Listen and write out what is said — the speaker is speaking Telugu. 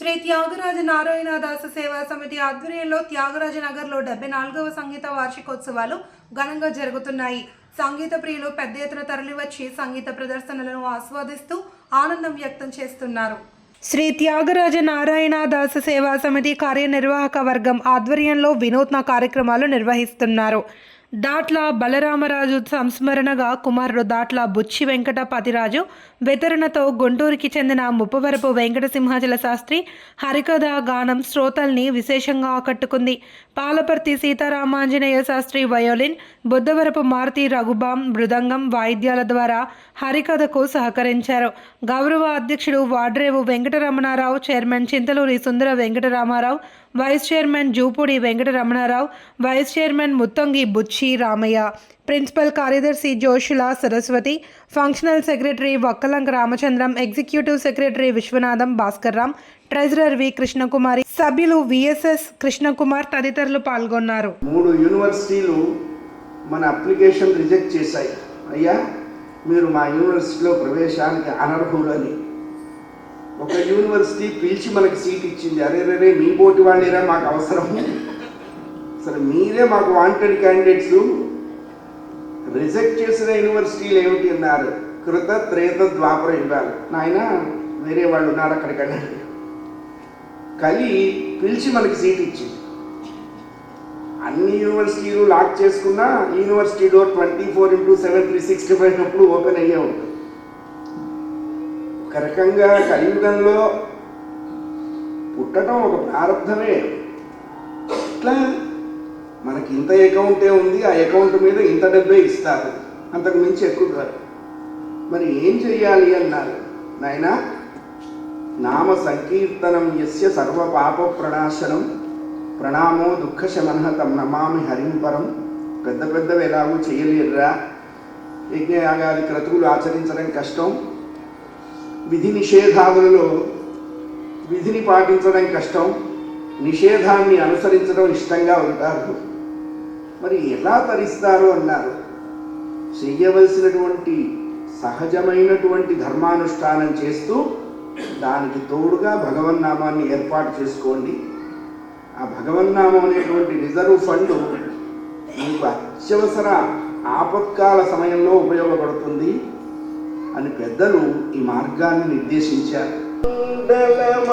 శ్రీ త్యాగరాజ నారాయణదాస సేవా సమితి ఆధ్వర్యంలో త్యాగరాజ నగర్లో డెబ్బై నాలుగవ సంగీత వార్షికోత్సవాలు ఘనంగా జరుగుతున్నాయి. సంగీత ప్రియులు పెద్ద ఎత్తున తరలివచ్చి సంగీత ప్రదర్శనలను ఆస్వాదిస్తూ ఆనందం వ్యక్తం చేస్తున్నారు. శ్రీ త్యాగరాజ నారాయణదాస సేవా సమితి కార్యనిర్వాహక వర్గం ఆధ్వర్యంలో వినూత్న కార్యక్రమాలు నిర్వహిస్తున్నారు. దాట్ల బలరామరాజు సంస్మరణగా కుమారుడు దాట్ల బుచ్చి వెంకట పతిరాజు వితరణతో గుంటూరుకి చెందిన ముప్పవరపు వెంకటసింహాచల శాస్త్రి హరికథ గానం శ్రోతల్ని విశేషంగా ఆకట్టుకుంది. పాలపర్తి సీతారామాంజనేయ శాస్త్రి వయోలిన్ బుద్ధవరపు మారుతి రఘుబాం మృదంగం వాయిద్యాల ద్వారా హరికథకు సహకరించారు. గౌరవ అధ్యక్షుడు Vadrevu Venkataramanarao chairman Chintaluri Sundara Venkataramarao vice chairman Jupudi Venkataramanarao vice chairman Muttangi Buchi Ramaiah principal కార్యదర్శి Joshula Saraswati functional secretary Vakkalanka Ramachandram executive secretary Vishwanatham Bhaskar Ram treasurer V Krishnakumari సభ్యులు విఎస్ఎస్ కృష్ణకుమార్ తదితరులు పాల్గొన్నారు. మూడు యూనివర్సిటీలు మన అప్లికేషన్ రిజెక్ట్ చేశాయి. అయ్యా మీరు మా యూనివర్సిటీలో ప్రవేశానికి అనర్హులని. ఒక యూనివర్సిటీ పిలిచి మనకి సీట్ ఇచ్చింది. అరే రే మీ పోటీ వాళ్ళేరా మాకు అవసరం. అసలు మీరే మాకు వాంటెడ్ క్యాండిడేట్స్ రిజెక్ట్ చేసిన యూనివర్సిటీలు ఏమిటి అన్నారు. కృత త్రేత ద్వాపర యుగాలు. నాయన వేరే వాళ్ళు ఉన్నారు అక్కడికి వెళ్ళండి. కలి పిలిచి మనకి సీట్ ఇచ్చింది. అన్ని యూనివర్సిటీలు లాక్ చేసుకున్నా university door twenty four into seven three sixty five అప్పుడు ఓపెన్ అయ్యే ఉంటుంది ఒక రకంగా కలియుగంలో పుట్టడం ఒక ప్రారంభమే. ఇట్లా మనకి ఇంత అకౌంటే ఉంది ఆ అకౌంట్ మీద ఇంత డబ్బే ఇస్తారు. అంతకు మించి ఎక్కువ కాదు. మరి ఏం చెయ్యాలి అన్నారు. నాయనా నామ సంకీర్తనం యస్య సర్వ పాప ప్రణాశనం ప్రణామో దుఃఖశమన తం నమామి హరింపరం పెద్ద పెద్దవి ఎలాగూ చేయలేరురా. యజ్ఞయాగాది క్రతువులు ఆచరించడం కష్టం. విధి నిషేధాదులలో విధిని పాటించడం కష్టం నిషేధాన్ని అనుసరించడం ఇష్టంగా ఉంటారు. మరి ఎలా తరిస్తారు అన్నారు. చెయ్యవలసినటువంటి సహజమైనటువంటి ధర్మానుష్ఠానం చేస్తూ దానికి తోడుగా భగవన్నామాన్ని ఏర్పాటు చేసుకోండి. ఆ భగవన్నామం అనేటువంటి రిజర్వ్ ఫండ్ మీకు అత్యవసర ఆపత్కాల సమయంలో ఉపయోగపడుతుంది. అని పెద్దలు ఈ మార్గాన్ని నిర్దేశించారు. శరణం